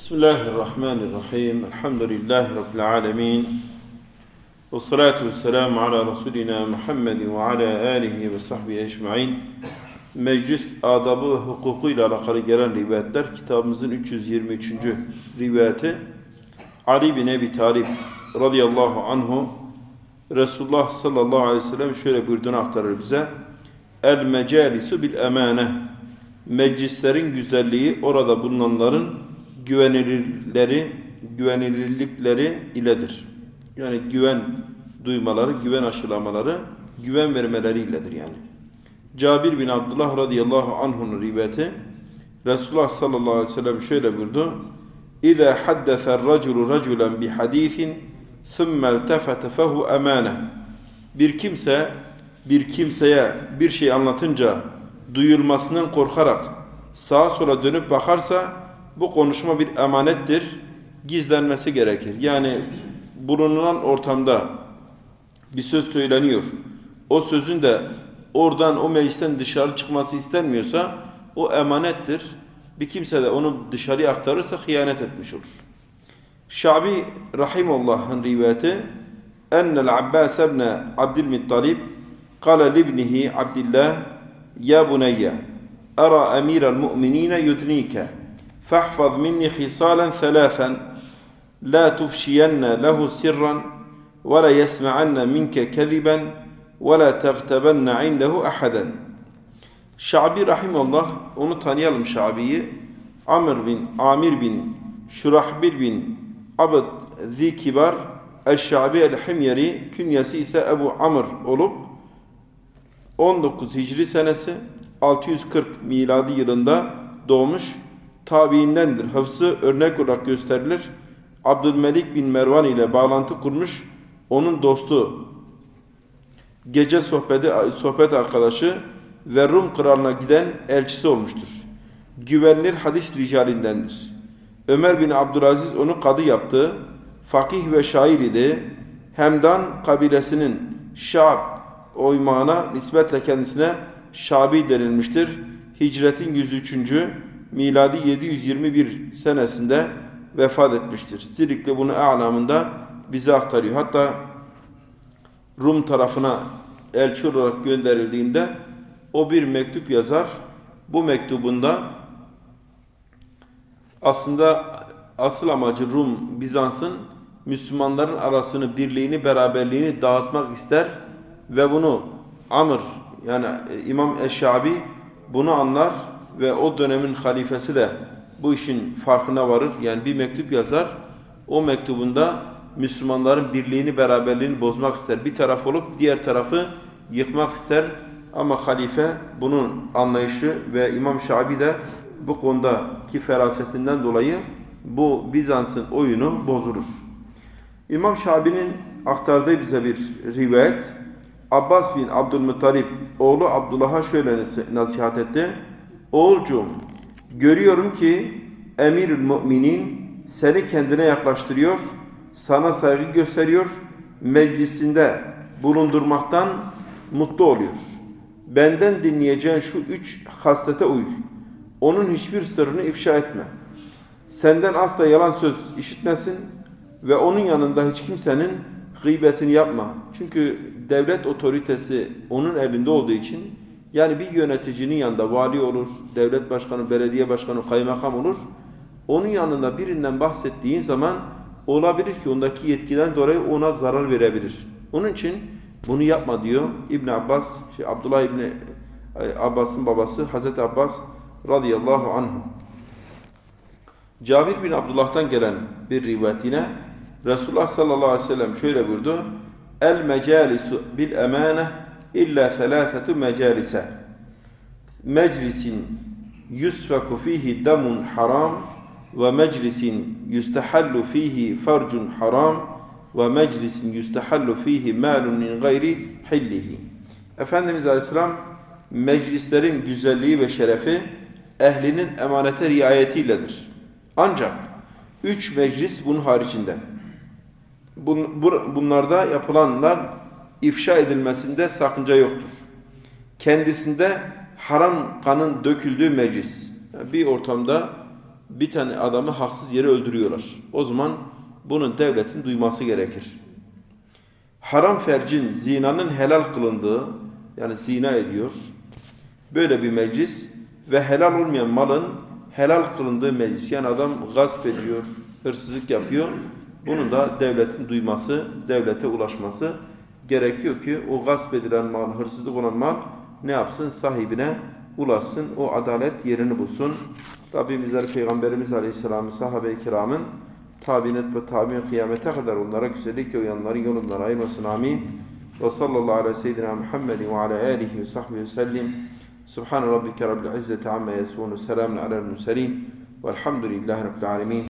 Bismillahirrahmanirrahim. Elhamdülillahi Rabbil alemin. Ve salatu ve selamu ala Resulina Muhammed ve ala alihi ve sahbihi ecmain. Meclis adabı ve hukukuyla alakalı gelen rivayetler kitabımızın 323. rivayeti Ali bin Ebi Talib radıyallahu anhu Resulullah sallallahu aleyhi ve sellem şöyle buyurduğunu aktarır bize. El mecalisu bil emane. Meclislerin güzelliği orada bulunanların güvenilirleri, güvenilirlikleri iledir. Yani güven duymaları, güven aşılamaları, güven vermeleri iledir yani. Cabir bin Abdullah radıyallahu anh'un rivayeti Resulullah sallallahu aleyhi ve sellem şöyle buyurdu. İza haddese raculu raculen bi hadisin thumma iltefete fehu emane. Bir kimse bir kimseye bir şey anlatınca duyulmasından korkarak sağa sola dönüp bakarsa bu konuşma bir emanettir. Gizlenmesi gerekir. Yani bulunan ortamda bir söz söyleniyor. O sözün de oradan o meclisten dışarı çıkması istenmiyorsa o emanettir. Bir kimse de onu dışarıya aktarırsa hıyanet etmiş olur. Şabi rahimullah'ın rivayeti Ennel Abbas ibn Abdülmuttalib kâle libnihi Abdillah ya buneyye ara emirel mu'minine yudnike فاحفظ مني خصالا ثلاثا لا تفشين له سرا ولا يسمعن منك كذبا ولا تغتبن عنده أحدا Şabi Rahimullah onu tanıyalım Şabi'yi. Amr bin Amir bin Şurahbil bin Abd Zikibar El-Şabi El-Himyeri künyesi ise Ebu Amr olup 19 Hicri senesi 640 miladi yılında doğmuş tabiindendir. Hıfzı örnek olarak gösterilir. Abdülmelik bin Mervan ile bağlantı kurmuş. Onun dostu, gece sohbeti, sohbet arkadaşı ve Rum kralına giden elçisi olmuştur. Güvenilir hadis ricalindendir. Ömer bin Abdülaziz onu kadı yaptı. Fakih ve şair idi. Hemdan kabilesinin Şab oymağına nispetle kendisine Şabi denilmiştir. Hicretin 103. miladi 721 senesinde vefat etmiştir. Zirikli bunu alamında bize aktarıyor. Hatta Rum tarafına elçi olarak gönderildiğinde o bir mektup yazar. Bu mektubunda aslında asıl amacı Rum, Bizans'ın Müslümanların arasını, birliğini, beraberliğini dağıtmak ister ve bunu Amr yani İmam Eşşabi bunu anlar ve o dönemin halifesi de bu işin farkına varır. Yani bir mektup yazar. O mektubunda Müslümanların birliğini, beraberliğini bozmak ister. Bir taraf olup diğer tarafı yıkmak ister. Ama halife bunun anlayışı ve İmam Şabi de bu konudaki ferasetinden dolayı bu Bizans'ın oyunu bozulur. İmam Şabi'nin aktardığı bize bir rivayet. Abbas bin Abdülmuttalib oğlu Abdullah'a şöyle nasihat etti. Oğulcuğum görüyorum ki emirül müminin seni kendine yaklaştırıyor, sana saygı gösteriyor, meclisinde bulundurmaktan mutlu oluyor. Benden dinleyeceğin şu üç haslete uy. Onun hiçbir sırrını ifşa etme. Senden asla yalan söz işitmesin ve onun yanında hiç kimsenin gıybetini yapma. Çünkü devlet otoritesi onun elinde olduğu için yani bir yöneticinin yanında vali olur, devlet başkanı, belediye başkanı, kaymakam olur. Onun yanında birinden bahsettiğin zaman olabilir ki ondaki yetkiden dolayı ona zarar verebilir. Onun için bunu yapma diyor İbn Abbas, şey Abdullah İbn Abbas'ın babası Hazreti Abbas radıyallahu anh. Cabir bin Abdullah'tan gelen bir rivayetine Resulullah sallallahu aleyhi ve sellem şöyle buyurdu. El mecalisu bil emane illa thalâfetu mecalise. Meclisin yusfaku fihi damun haram ve meclisin yustahallu fihi farcun haram ve meclisin yustahallu fihi malun min gayri hillihi. Efendimiz Aleyhisselam meclislerin güzelliği ve şerefi ehlinin emanete riayetiyledir. Ancak üç meclis bunun haricinde. Bunlarda yapılanlar ifşa edilmesinde sakınca yoktur. Kendisinde haram kanın döküldüğü meclis. bir ortamda bir tane adamı haksız yere öldürüyorlar. O zaman bunun devletin duyması gerekir. Haram fercin zinanın helal kılındığı yani zina ediyor. Böyle bir meclis ve helal olmayan malın helal kılındığı meclis. Yani adam gasp ediyor, hırsızlık yapıyor. Bunun da devletin duyması, devlete ulaşması gerekiyor ki o gasp edilen mal, hırsızlık olan mal ne yapsın? Sahibine ulaşsın. O adalet yerini bulsun. Rabbimizler Peygamberimiz Aleyhisselam'ın sahabe-i kiramın tabinet ve tabi'in kıyamete kadar onlara güzellikle uyanların yolundan ayırmasın. Amin. Ve sallallahu aleyhi ve seyyidina Muhammedin ve ala alihi ve sahbihi ve sellim. Subhan rabbike rabbil izzeti amma yasifun. Selamun alel murselin. Velhamdülillahi rabbil alemin.